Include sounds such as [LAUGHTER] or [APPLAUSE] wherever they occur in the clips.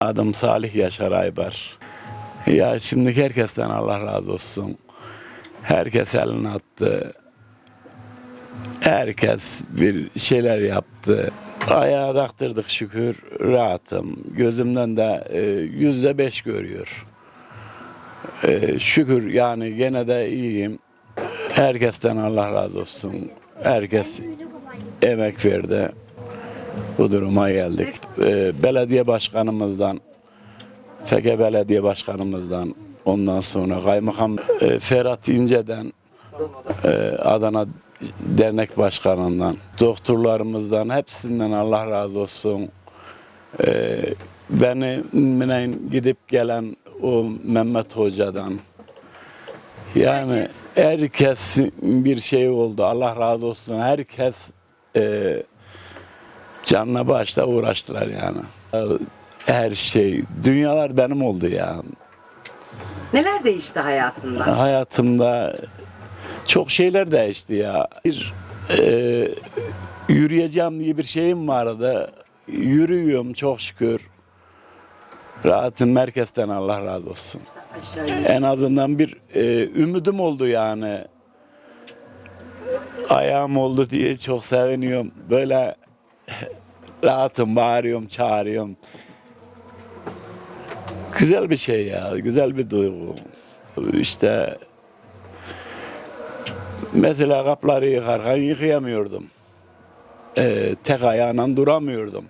Adım Salih Yaşar Aybar. Ya şimdi herkesten Allah razı olsun. Herkes elini attı. Herkes bir şeyler yaptı. Ayağa taktırdık şükür rahatım. Gözümden de e, yüzde beş görüyor. E, şükür yani gene de iyiyim. Herkesten Allah razı olsun. Herkes emek verdi. Bu duruma geldik. E, belediye başkanımızdan, Fege Belediye Başkanımızdan, ondan sonra Kaymakam e, Ferhat İnce'den, e, Adana Dernek Başkanı'ndan, doktorlarımızdan, hepsinden Allah razı olsun. E, beni beni gidip gelen o Mehmet Hoca'dan, yani herkes bir şey oldu. Allah razı olsun. Herkes e, canla başla uğraştılar yani. Her şey. Dünyalar benim oldu ya. Neler değişti hayatında? Hayatımda çok şeyler değişti ya. Bir e, yürüyeceğim diye bir şeyim vardı. Yürüyorum çok şükür. Rahatım merkezden Allah razı olsun. En azından bir e, ümidim oldu yani. Ayağım oldu diye çok seviniyorum. Böyle [LAUGHS] rahatım, bağırıyorum, çağırıyorum. Güzel bir şey ya, güzel bir duygu. İşte mesela kapları yıkarken yıkayamıyordum. E, tek ayağına duramıyordum.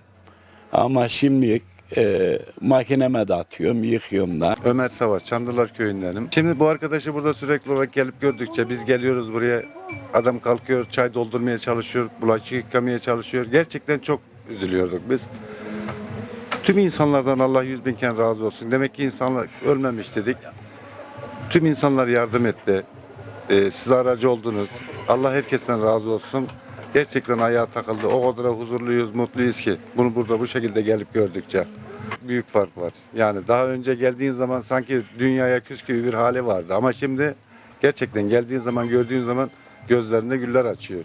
Ama şimdi e, makineme de atıyorum, yıkıyorum da. Ömer Savaş, Çandılar köyündenim. Şimdi bu arkadaşı burada sürekli olarak gelip gördükçe biz geliyoruz buraya. Adam kalkıyor, çay doldurmaya çalışıyor, bulaşık yıkamaya çalışıyor. Gerçekten çok üzülüyorduk biz. Tüm insanlardan Allah yüz bin kere razı olsun. Demek ki insanlar ölmemiş dedik. Tüm insanlar yardım etti. Ee, siz aracı oldunuz. Allah herkesten razı olsun. Gerçekten ayağa takıldı. O kadar huzurluyuz, mutluyuz ki. Bunu burada bu şekilde gelip gördükçe. Büyük fark var. Yani daha önce geldiğin zaman sanki dünyaya küs gibi bir hali vardı. Ama şimdi gerçekten geldiğin zaman, gördüğün zaman gözlerinde güller açıyor.